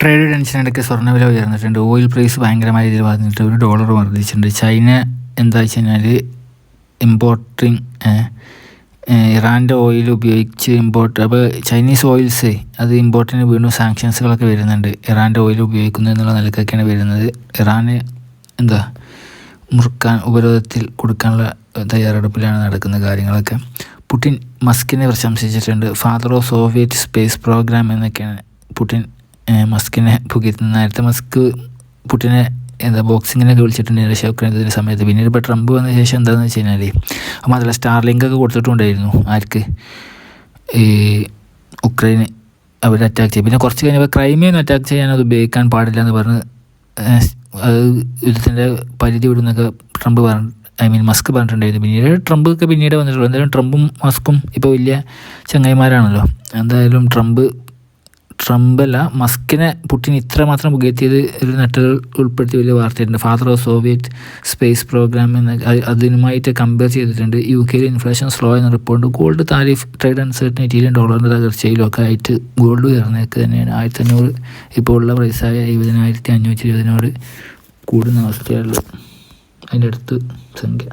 Trade ടെൻഷനിടയ്ക്ക് സ്വർണവില ഉയർന്നിട്ടുണ്ട്. Oil price ഭയങ്കരമായ രീതിയിൽ വർദ്ധിച്ചിട്ട് ഒരു ഡോളർ വർദ്ധിച്ചിട്ടുണ്ട്. ചൈന എന്താ വെച്ച് കഴിഞ്ഞാൽ ഇമ്പോർട്ടിങ് ഇറാന്റെ ഓയിൽ ഉപയോഗിച്ച് ഇമ്പോർട്ട് അപ്പോൾ ചൈനീസ് ഓയിൽസ് അത് ഇമ്പോർട്ടിന് വീണ്ടും സാങ്ഷൻസുകളൊക്കെ വരുന്നുണ്ട്. ഇറാന്റെ ഓയിൽ ഉപയോഗിക്കുന്നു എന്നുള്ള നിലക്കൊക്കെയാണ് വരുന്നത്. ഇറാന് എന്താ മുറുക്കാൻ ഉപരോധത്തിൽ കൊടുക്കാനുള്ള തയ്യാറെടുപ്പിലാണ് നടക്കുന്ന കാര്യങ്ങളൊക്കെ. പുടിൻ മസ്കിനെ പ്രശംസിച്ചിട്ടുണ്ട്. Father of Soviet space programme എന്നൊക്കെയാണ് പുടിൻ മസ്കിനെ പുകഴ്ത്തുന്നത് നേരത്തെ മസ്ക് പുട്ടിനെ എന്താ ബോക്സിങ്ങിനൊക്കെ വിളിച്ചിട്ടുണ്ട് ഉക്രൈൻ സമയത്ത്. പിന്നീട് ഇപ്പോൾ ട്രംപ് വന്ന ശേഷം എന്താണെന്ന് വെച്ച് കഴിഞ്ഞാൽ അപ്പോൾ അതല്ല സ്റ്റാർലിങ്ക് ഒക്കെ കൊടുത്തിട്ടുണ്ടായിരുന്നു ആർക്ക്? ഈ ഉക്രൈന് അവർ അറ്റാക്ക് ചെയ്യും പിന്നെ കുറച്ച് കഴിഞ്ഞപ്പോൾ ക്രൈമിയൊന്നും അറ്റാക്ക് ചെയ്യാൻ അത് ഉപയോഗിക്കാൻ പാടില്ല എന്ന് പറഞ്ഞ് അത് യുദ്ധത്തിന്റെ പരിധി വിടുന്നൊക്കെ ട്രംപ് പറഞ്ഞു ഐ മീൻ മസ്ക് പറഞ്ഞിട്ടുണ്ടായിരുന്നു. പിന്നീട് ട്രംപ് ഒക്കെ പിന്നീട് വന്നിട്ടുള്ളൂ. എന്തായാലും ട്രംപും മസ്കും ഇപ്പോൾ വലിയ ചങ്ങായിമാരാണല്ലോ. എന്തായാലും ട്രംപ് ട്രംപല്ല മസ്കിനെ പുട്ടിൻ ഇത്രമാത്രം പുകഴ്ത്തിയത് ഒരു നെറ്റൽ ഉൾപ്പെടുത്തി വലിയ വാർത്തയുണ്ട് father of Soviet space programme എന്ന അതിനുമായിട്ട് കമ്പയർ ചെയ്തിട്ടുണ്ട്. യു കെയിൽ ഇൻഫ്ലേഷൻ സ്ലോ എന്ന റിപ്പോർട്ട് ഗോൾഡ് താരിഫ് ട്രേഡ് അൺസർട്ടനിറ്റിയിലും ഡോളറിന്റെ തകർച്ചയിലും ഒക്കെ ആയിട്ട് ഗോൾഡ് ഉയർന്നേക്ക് തന്നെയാണ്. ആയിരത്തി അഞ്ഞൂറ് ഇപ്പോൾ ഉള്ള പ്രൈസായ ഇരുപതിനായിരത്തി അഞ്ഞൂറ്റി ഇരുപതിനോട് കൂടുന്ന അവസ്ഥയുള്ളൂ അതിന്റെ അടുത്ത് സംഖ്യ.